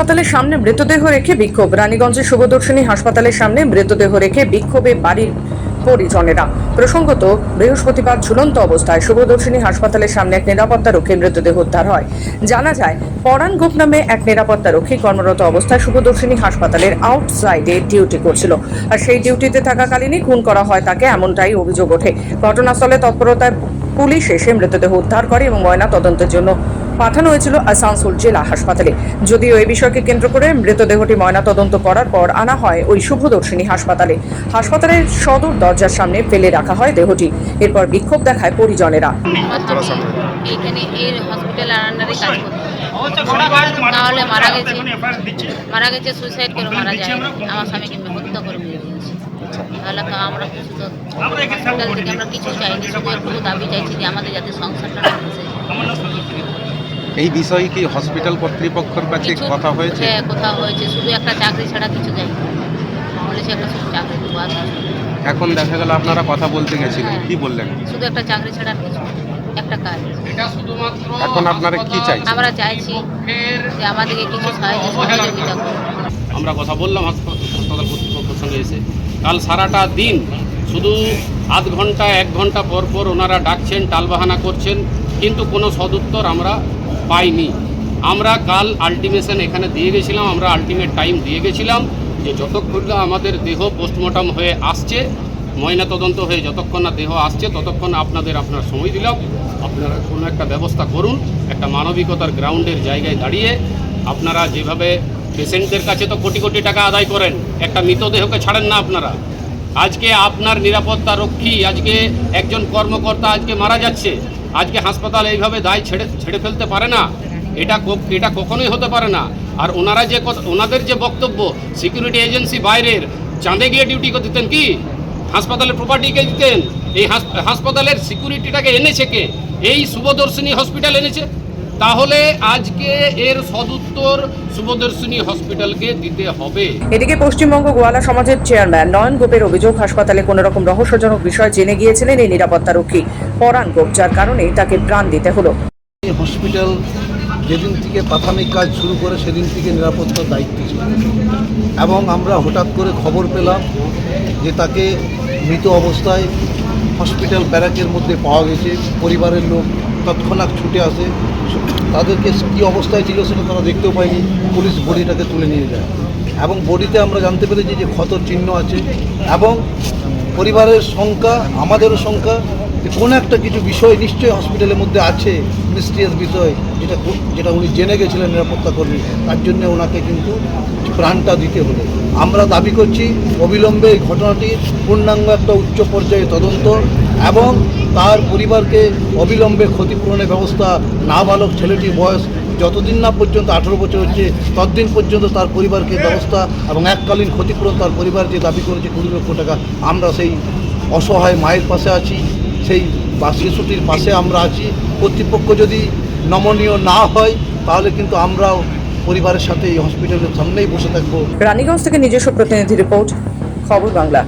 হাসপাতালের সামনে মৃতদেহ রেখে বিক্ষোভ। রানীগঞ্জের শুভদর্শিনী হাসপাতালের সামনে মৃতদেহ রেখে বিক্ষোভে বাড়ির পরিজনেরা। প্রসঙ্গত, বৃহস্পতিবার ঝুলন্ত অবস্থায় শুভদর্শিনী হাসপাতালের সামনে এক নিরাপত্তা রক্ষীর মৃতদেহ উদ্ধার হয়। জানা যায়, পরাণ গোপ নামে এক নিরাপত্তা রক্ষী কর্মরত অবস্থায় শুভদর্শিনী হাসপাতালের আউটসাইডে ডিউটি করছিল। আর সেই ডিউটিতে থাকাকালীনই খুন করা হয় তাকে, এমনটাই অভিযোগ ওঠে। ঘটনাস্থলে তৎপরতায় পুলিশ এসে মৃতদেহ উদ্ধার করে এবং ময়না তদন্তের জন্য পাঠানো হয়েছিল আসানসোল জেলা হাসপাতালে। যদিও এই বিষয়কে কেন্দ্র করে মৃতদেহটি ময়না তদন্ত করার পর আনা হয় ওই শুভদর্শিনী হাসপাতালে। হাসপাতালের সদর দরজার সামনে ফেলে রাখা হয় দেহটি। এরপর বিক্ষোভ দেখায় পরিজনেরা। আমার স্বামী হসপিটাল আন্ডারে কাজ তাহলে মারা গেছে। মারা গেছে সুইসাইড করে মারা যায়। আমার স্বামীকে হত্যা করে মেরে দিয়েছে। তাহলে আমরা কিছু তো হসপিটাল থেকে আমরা কিছু চাইনি। শুধু একটু দাবি চাইছি যে আমাদের যাতে সংসারটা। এই বিষয়ে কি হসপিটাল কর্তৃপক্ষের কাছে কথা হয়েছে? হ্যাঁ কোথাও হয়েছে। শুধু একটা চাকরি ছাড়া কিছু যাই বলেছে একটা শুধু চাকরি দেবো আর না। এখন দেখা গেল আপনারা কথা বলতে গেছিলেন। হ্যাঁ। কি বললেন? শুধু একটা চাকরি ছাড়া কিছু। একটা কাজ। এখন আপনারা কি চাই আমরা চাইছি যে আমাদেরকে কিছু সাহায্য সহযোগিতা আমরা কথা বললাম হাসপাতাল হাসপাতাল কর্তৃপক্ষের সঙ্গে এসে। কাল সারাটা দিন শুধু আধ ঘণ্টা এক ঘণ্টা পর পর ওনারা ডাকছেন টালবাহানা করছেন। কিন্তু কোনো সদুত্তর আমরা পাইনি। আমরা কাল আলটিমেশন এখানে দিয়ে গেছিলাম, আমরা আলটিমেট টাইম দিয়ে গেছিলাম যে যতক্ষণ না আমাদের দেহ পোস্টমর্টম হয়ে আসছে ময়না তদন্ত হয়ে যতক্ষণ না দেহ আসছে, ততক্ষণ আপনাদের আপনার সময় দিলাম। আপনারা কোনো একটা ব্যবস্থা করুন, একটা মানবিকতার গ্রাউন্ডের জায়গায় দাঁড়িয়ে আপনারা যেভাবে পেশেন্টদের কাছে তো কোটি কোটি টাকা আদায় করেন, একটা মৃতদেহকে ছাড়েন না আপনারা। আজকে আপনার নিরাপত্তা রক্ষী, আজকে একজন কর্মকর্তা আজকে মারা যাচ্ছে আজকে হাসপাতাল এইভাবে দায় ছেড়ে ছেড়ে ফেলতে পারে না। এটা এটা কখনোই হতে পারে না। আর ওনারা যে ওনাদের যে বক্তব্য সিকিউরিটি এজেন্সি বাইরের, চাঁদে গিয়ে ডিউটি দিতেন কি? হাসপাতালের প্রপার্টিকে দিতেন? এই হাস- হাসপাতালের সিকিউরিটিটাকে এনেছে কে? এই শুভদর্শিনী হসপিটাল এনেছে? তাহলে আজকে এর সদুত্তর শুভদর্শিনী হসপিটালকে দিতে হবে। এদিকে পশ্চিমবঙ্গ গোয়ালা সমাজের চেয়ারম্যান নয়ন গোপের অভিযোগ, হাসপাতালে কোনো রকম রহস্যজনক বিষয় জেনে গিয়েছিলেন এই নিরাপত্তা রক্ষী পরাণ গোপ, যার কারণে তাকে প্রাণ দিতে হলো। হসপিটাল যেদিন থেকে প্রাথমিক কাজ শুরু করে সেদিন থেকে নিরাপত্তার দায়িত্ব ছিল। এবং আমরা হঠাৎ করে খবর পেলাম যে তাকে মৃত অবস্থায় হসপিটাল ব্যারাকের মধ্যে পাওয়া গেছে। পরিবারের লোক তৎক্ষণাৎ ছুটে আসে। তাদেরকে কী অবস্থায় ছিল সেটা তারা দেখতেও পায়নি। পুলিশ বডিটাকে তুলে নিয়ে যায়। এবং বডিতে আমরা জানতে পেরেছি যে ক্ষত চিহ্ন আছে। এবং পরিবারের সংখ্যা, আমাদেরও সংখ্যা কোনো একটা কিছু বিষয় নিশ্চয়ই হসপিটালের মধ্যে আছে মিস্ট্রিয়াস বিষয়, যেটা যেটা উনি জেনে গেছিলেন নিরাপত্তা কর্মী, তার জন্য ওনাকে কিন্তু প্রাণটা দিতে হলো। আমরা দাবি করছি, অবিলম্বে এই ঘটনাটি পূর্ণাঙ্গ একটা উচ্চ পর্যায়ে তদন্ত এবং তার পরিবারকে অবিলম্বে ক্ষতিপূরণের ব্যবস্থা, নাবালক ছেলেটির বয়স যতদিন না পর্যন্ত আঠেরো বছর হচ্ছে, ততদিন পর্যন্ত তার পরিবারকে ব্যবস্থা এবং এককালীন ক্ষতিপূরণ তার পরিবার যে দাবি করেছে, কুড়ি লক্ষ টাকা, আমরা সেই অসহায় মায়ের পাশে আছি, সেই শিশুটির পাশে আমরা আছি। কর্তৃপক্ষ যদি নমনীয় না হয়, তাহলে কিন্তু আমরাও পরিবারের সাথে এই হসপিটালের সামনেই বসে থাকব। রানীগঞ্জ থেকে নিজস্ব প্রতিনিধি রিপোর্ট, খবর বাংলা।